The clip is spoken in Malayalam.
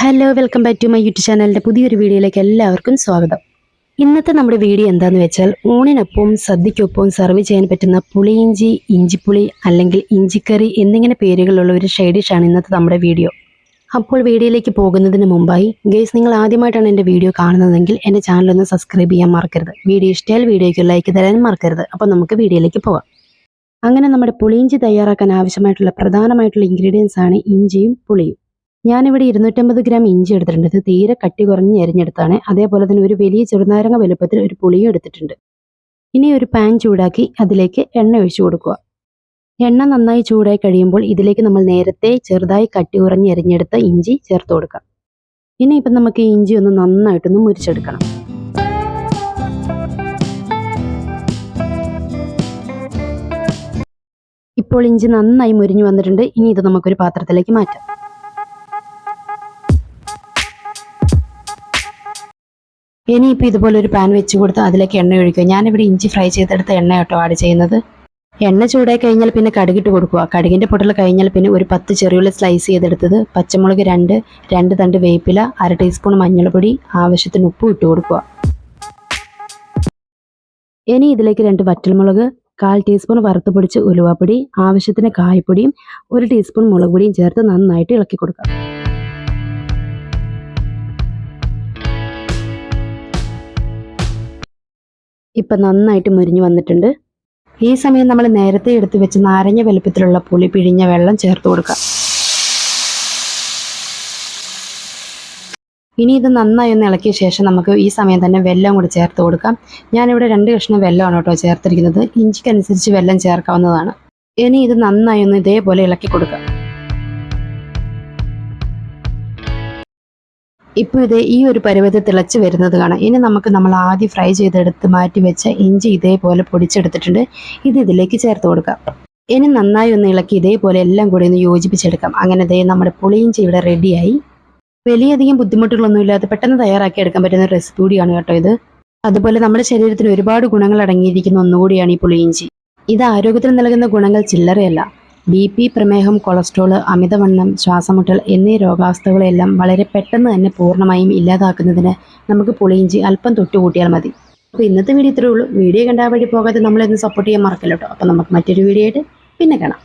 Hello welcome back to my YouTube ചാനലിന്റെ പുതിയൊരു വീഡിയോയിലേക്ക് എല്ലാവർക്കും സ്വാഗതം. ഇന്നത്തെ നമ്മുടെ വീഡിയോ എന്താണെന്ന് വെച്ചാൽ ഊണിനൊപ്പം സദ്യക്കൊപ്പം സെർവ് ചെയ്യാൻ പറ്റുന്ന പുളിയിഞ്ചി ഇഞ്ചിപ്പുളി അല്ലെങ്കിൽ ഇഞ്ചിക്കറി എന്നിങ്ങനെ പേരുകളുള്ള ഒരു ഷൈഡിഷാണ് ഡിഷാണ് ഇന്നത്തെ നമ്മുടെ വീഡിയോ. അപ്പോൾ വീഡിയോയിലേക്ക് പോകുന്നതിന് മുമ്പായി ഗേസ് നിങ്ങൾ ആദ്യമായിട്ടാണ് എന്റെ വീഡിയോ കാണുന്നതെങ്കിൽ എന്റെ ചാനലൊന്ന് സബ്സ്ക്രൈബ് ചെയ്യാൻ മറക്കരുത്. വീഡിയോ ഇഷ്ടമായാൽ വീഡിയോയ്ക്ക് ലൈക്ക് തരാൻ മറക്കരുത്. അപ്പോൾ നമുക്ക് വീഡിയോയിലേക്ക് പോകാം അങ്ങനെ നമ്മുടെ പുളിയിഞ്ചി തയ്യാറാക്കാൻ ആവശ്യമായിട്ടുള്ള പ്രധാനമായിട്ടുള്ള ഇൻഗ്രീഡിയൻസ് ആണ് ഇഞ്ചിയും പുളിയും. ഞാനിവിടെ ഇരുന്നൂറ്റമ്പത് ഗ്രാം ഇഞ്ചി എടുത്തിട്ടുണ്ട്. ഇത് തീരെ കട്ടി കുറഞ്ഞ് എരിഞ്ഞെടുത്താണ് അതേപോലെ തന്നെ ഒരു വലിയ ചെറുനാരങ്ങ വലുപ്പത്തിൽ ഒരു പുളിയും എടുത്തിട്ടുണ്ട്. ഇനി ഒരു പാൻ ചൂടാക്കി അതിലേക്ക് എണ്ണ ഒഴിച്ചു കൊടുക്കുക. എണ്ണ നന്നായി ചൂടായി കഴിയുമ്പോൾ ഇതിലേക്ക് നമ്മൾ നേരത്തെ ചെറുതായി കട്ടി കുറഞ്ഞ് എരിഞ്ഞെടുത്ത ഇഞ്ചി ചേർത്ത് കൊടുക്കാം. ഇനി ഇപ്പം നമുക്ക് ഈ ഇഞ്ചി ഒന്ന് നന്നായിട്ടൊന്ന് മുരിച്ചെടുക്കണം. ഇപ്പോൾ ഇഞ്ചി നന്നായി മുരിഞ്ഞു വന്നിട്ടുണ്ട്. ഇനി ഇത് നമുക്കൊരു പാത്രത്തിലേക്ക് മാറ്റാം. ഇനിയിപ്പോൾ ഇതുപോലെ ഒരു പാൻ വെച്ച് കൊടുത്ത് അതിലേക്ക് എണ്ണ ഒഴിക്കുക. ഞാനിവിടെ ഇഞ്ചി ഫ്രൈ ചെയ്തെടുത്ത എണ്ണ കേട്ടോ ആഡ് ചെയ്യുന്നത്. എണ്ണ ചൂടായി കഴിഞ്ഞാൽ പിന്നെ കടുകിട്ട് കൊടുക്കുക. കടുകിന്റെ പൊട്ടൽ കഴിഞ്ഞാൽ പിന്നെ ഒരു പത്ത് ചെറിയുള്ളി സ്ലൈസ് ചെയ്തെടുത്തത്. പച്ചമുളക് രണ്ട് രണ്ട് തണ്ട് വേപ്പില അര ടീസ്പൂൺ മഞ്ഞൾപ്പൊടി ആവശ്യത്തിന് ഉപ്പ് ഇട്ട് കൊടുക്കുക. ഇനി ഇതിലേക്ക് രണ്ട് വറ്റൽമുളക് കാൽ ടീസ്പൂൺ വറുത്ത് പൊടിച്ച് ഉലുവാപ്പൊടി ആവശ്യത്തിന് കായപ്പൊടിയും ഒരു ടീസ്പൂൺ മുളക് പൊടിയും ചേർത്ത് നന്നായിട്ട് ഇളക്കി കൊടുക്കുക. ഇപ്പം നന്നായിട്ട് മുരിഞ്ഞു വന്നിട്ടുണ്ട്. ഈ സമയം നമ്മൾ നേരത്തെ എടുത്ത് വെച്ച് നാരങ്ങ വലുപ്പത്തിലുള്ള പുളി പിഴിഞ്ഞ വെള്ളം ചേർത്ത് കൊടുക്കാം ഇനി ഇത് നന്നായി ഒന്ന് ഇളക്കിയ ശേഷം നമുക്ക് ഈ സമയം തന്നെ വെല്ലം കൂടി ചേർത്ത് കൊടുക്കാം. ഞാനിവിടെ രണ്ട് കഷ്ണം വെല്ലമാണ് കേട്ടോ ചേർത്തിരിക്കുന്നത്. ഇഞ്ചിക്കനുസരിച്ച് വെല്ലം ചേർക്കാവുന്നതാണ്. ഇനി ഇത് നന്നായി ഒന്ന് ഇതേപോലെ ഇളക്കി കൊടുക്കാം ഇപ്പോൾ ഇത് ഈ ഒരു പരുവത്തിൽ തിളച്ച് വരുന്നത് കാണാം. ഇനി നമുക്ക് നമ്മൾ ആദ്യം ഫ്രൈ ചെയ്തെടുത്ത് മാറ്റി വെച്ച ഇഞ്ചി ഇതേപോലെ പൊടിച്ചെടുത്തിട്ടുണ്ട്. ഇത് ഇതിലേക്ക് ചേർത്ത് കൊടുക്കാം. ഇനി നന്നായി ഒന്ന് ഇളക്കി ഇതേപോലെ എല്ലാം കൂടി ഒന്ന് യോജിപ്പിച്ചെടുക്കാം. അങ്ങനെ ദേ നമ്മുടെ പുളിയിഞ്ചി ഇവിടെ റെഡിയായി വലിയധികം ബുദ്ധിമുട്ടുകളൊന്നും ഇല്ലാതെ പെട്ടെന്ന് തയ്യാറാക്കി എടുക്കാൻ പറ്റുന്ന റെസിപ്പി കൂടിയാണ് കേട്ടോ ഇത്. അതുപോലെ നമ്മുടെ ശരീരത്തിന് ഒരുപാട് ഗുണങ്ങൾ അടങ്ങിയിരിക്കുന്ന ഒന്നുകൂടിയാണ് ഈ പുളിയിഞ്ചി. ഇത് ആരോഗ്യത്തിന് നൽകുന്ന ഗുണങ്ങൾ ചില്ലറയല്ല. ബി പി പ്രമേഹം കൊളസ്ട്രോൾ അമിതവണ്ണം ശ്വാസമുട്ടൽ എന്നീ രോഗാവസ്ഥകളെല്ലാം വളരെ പെട്ടെന്ന് തന്നെ പൂർണമായും ഇല്ലാതാക്കുന്നതിന് നമുക്ക് പുളിയിഞ്ചി അല്പം തൊട്ടുകൂട്ടിയാൽ മതി. അപ്പോൾ ഇന്നത്തെ വീഡിയോ ഇത്രയേ ഉള്ളൂ. വീഡിയോ കണ്ടാൽ വഴി പോകാതെ നമ്മളെന്ന് സപ്പോർട്ട് ചെയ്യാൻ മറക്കല്ലോ കേട്ടോ. അപ്പോൾ നമുക്ക് മറ്റൊരു വീഡിയോ ആയിട്ട് പിന്നെ കാണാം.